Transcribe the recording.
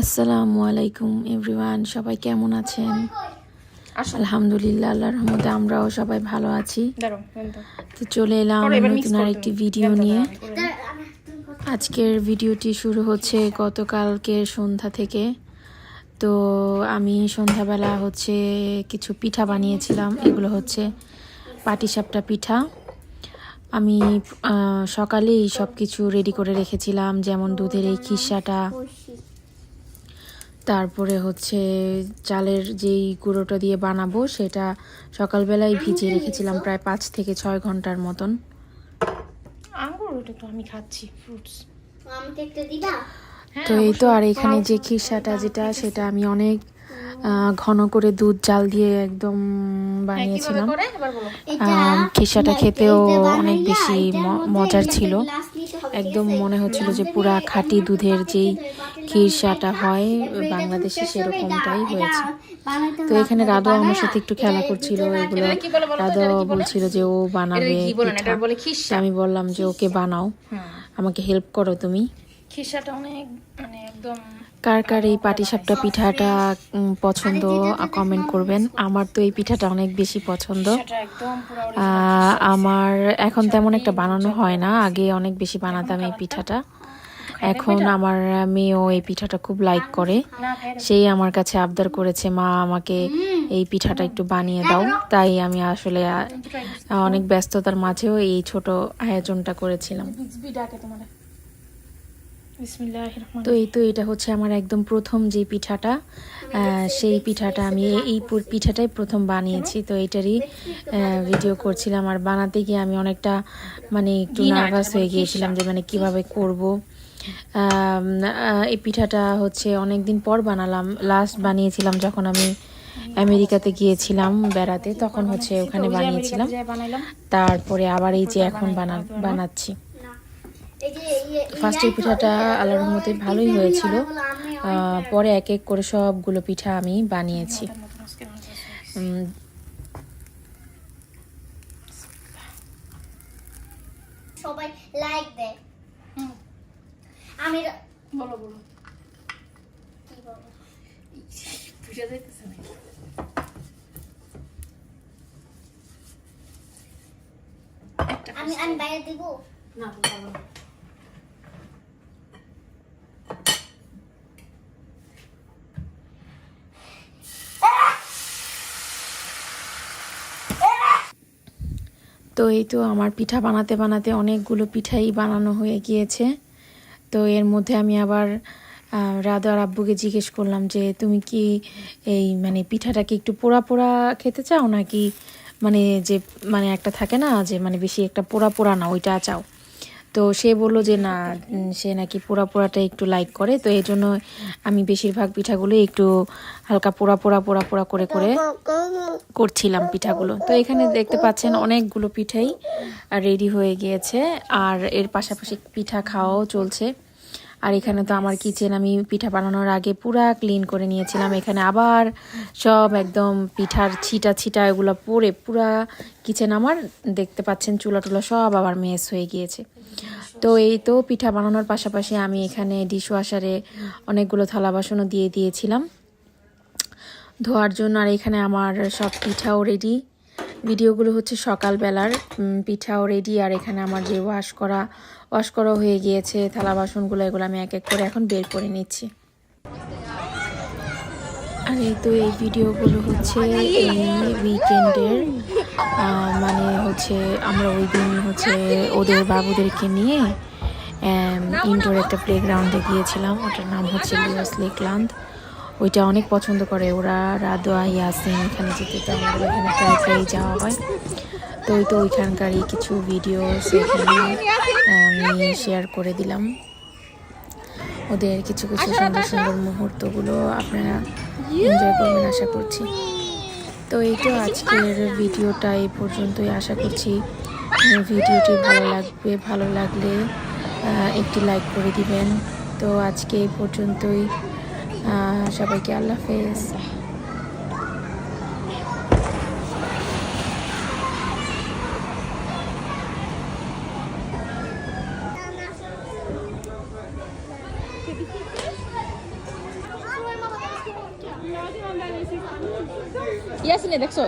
আসসালামু আলাইকুম এভরিওয়ান সবাই কেমন আছেন? আলহামদুলিল্লাহ আল্লাহর রহমতে আমরাও সবাই ভালো আছি। তো চলে এলাম নতুন আরেকটি ভিডিও নিয়ে। আজকের ভিডিওটি শুরু হচ্ছে গতকালকের সন্ধ্যা থেকে। তো আমি সন্ধ্যাবেলা হচ্ছে কিছু পিঠা বানিয়েছিলাম এগুলো হচ্ছে পাটিসাপটা পিঠা। আমি সকালেই সব কিছু রেডি করে রেখেছিলাম যেমন দুধের এই খিসাটা তারপরে হচ্ছে চালের যেই গুঁড়োটা দিয়ে বানাবো সেটা সকালবেলায় ভিজিয়ে রেখেছিলাম প্রায় পাঁচ থেকে ছয় ঘণ্টার মতন। তো আমি খাচ্ছি ফ্রুটস দিবা? তো এই তো আর এখানে যে খিসাটা যেটা সেটা আমি অনেক ঘন করে দুধ জাল দিয়ে একদম বানিয়েছিলাম। করে? এবার বলো। আহ, খিসাটা খেতেও অনেক বেশি ম- মজার ছিল। একদম মনে হচ্ছিল যে পুরা খাঁটি দুধের যেই খিরসাটা হয় বাংলাদেশে সেরকমটাই হয়েছে। তো এখানে রাধা আমার সাথে একটু খেলা করছিল এগুলো রাধা বলছিল যে ও বানাবে আমি বললাম যে ওকে বানাও আমাকে হেল্প করো তুমি। খিসাটা অনেক মানে একদম কার কার এই পাটিসাপটা পিঠাটা পছন্দ কমেন্ট করবেন। আমার তো এই পিঠাটা অনেক বেশি পছন্দ। আমার এখন তেমন একটা বানানো হয় না। আগে অনেক বেশি বানাতাম এই পিঠাটা। এখন আমার মেয়েও এই পিঠাটা খুব লাইক করে। সেই আমার কাছে আবদার করেছে মা আমাকে এই পিঠাটা একটু বানিয়ে দাও। তাই আমি আসলে অনেক ব্যস্ততার মাঝেও এই ছোট আয়োজনটা করেছিলাম। তো এই তো এটা হচ্ছে আমার একদম প্রথম যে পিঠাটা সেই পিঠাটা আমি এই- পিঠাটাই প্রথম বানিয়েছি। তো এটারই ভিডিও করছিলাম আর বানাতে গিয়ে আমি অনেকটা মানে একটু নার্ভাস হয়ে গিয়েছিলাম যে মানে কীভাবে করব। এই পিঠাটা হচ্ছে অনেক দিন পর বানালাম। লাস্ট বানিয়েছিলাম যখন আমি আমেরিকাতে গিয়েছিলাম বেড়াতে তখন হচ্ছে ওখানে বানিয়েছিলাম। তারপরে আবার এই যে এখন বানা বানাচ্ছি। ফার্স্টের পিঠাটা আল্লাহর রহমতে ভালোই হয়েছিল। পরে এক এক করে সবগুলো পিঠা আমি বানিয়েছি। সবাই লাইক দেয় আমি বলো বলো। কি বলব? বুঝা যাইতেছে না আমি আমি বাইরে দিব না। তো এই তো আমার পিঠা বানাতে বানাতে অনেকগুলো পিঠাই বানানো হয়ে গিয়েছে। তো এর মধ্যে আমি আবার রাধার আব্বুকে জিজ্ঞেস করলাম যে, তুমি কি এই মানে পিঠাটাকে একটু পোড়া পোড়া খেতে চাও নাকি মানে যে মানে একটা থাকে না যে মানে বেশি একটা পোড়া পোড়া না, ওইটা চাও? তো সে বলল যে, না সে নাকি পোড়া পোড়াটা একটু লাইক করে। তো এই জন্য আমি বেশিরভাগ পিঠাগুলো একটু হালকা পোড়া পোড়া পোড়া পোড়া করে করে করছিলাম পিঠাগুলো। তো এখানে দেখতে পাচ্ছেন অনেকগুলো পিঠাই রেডি হয়ে গিয়েছে। আর এর পাশাপাশি পিঠা খাওয়াও চলছে। আর এখানে তো আমার কিচেন আমি পিঠা বানানোর আগে পুরা ক্লিন করে নিয়েছিলাম। এখানে আবার সব একদম পিঠার ছিটা ছিটা এগুলো পরে পুরা কিচেন আমার, দেখতে পাচ্ছেন চুলা টুলা সব আবার মেস হয়ে গিয়েছে। তো এই তো পিঠা বানানোর পাশাপাশি আমি এখানে ডিশওয়াশারে অনেকগুলো থালা বাসনও দিয়ে দিয়েছিলাম। ধোয়ার জন্য আর এখানে আমার সব পিঠাও রেডি ভিডিওগুলো হচ্ছে সকালবেলার পিঠাও রেডি আর এখানে আমার যে ওয়াশ করা ওয়াশ করা হয়ে গিয়েছে, থালা বাসনগুলো এগুলো আমি এক এক করে এখন বের করে নিচ্ছি। আর এই তো এই ভিডিওগুলো হচ্ছে এই উইকেন্ডের মানে হচ্ছে আমরা ওই দিন হচ্ছে ওদের বাবুদেরকে নিয়ে ইনডোর একটা প্লেগ্রাউন্ডে গিয়েছিলাম, ওটার নাম হচ্ছে লিওস লেকল্যান্ড ওইটা অনেক পছন্দ করে। ওরা রাদোয়া ইয়াসিন এখানে যেতে তো আমাদের এখানে প্রায় প্রায় যাওয়া হয়। তো ওই তো ওইখানকারই কিছু ভিডিও সেখানে আমি শেয়ার করে দিলাম। ওদের কিছু কিছু সুন্দর সুন্দর মুহূর্তগুলো আপনারা এনজয় করবেন আশা করছি। তো এই তো আজকের ভিডিওটা এই পর্যন্তই। আশা করছি ভিডিওটি ভালো লাগবে। ভালো লাগলে একটি লাইক করে দিবেন। তো আজকে এই পর্যন্তই। সবাইকে আল্লাহ হাফেজ। Yes, Nick, so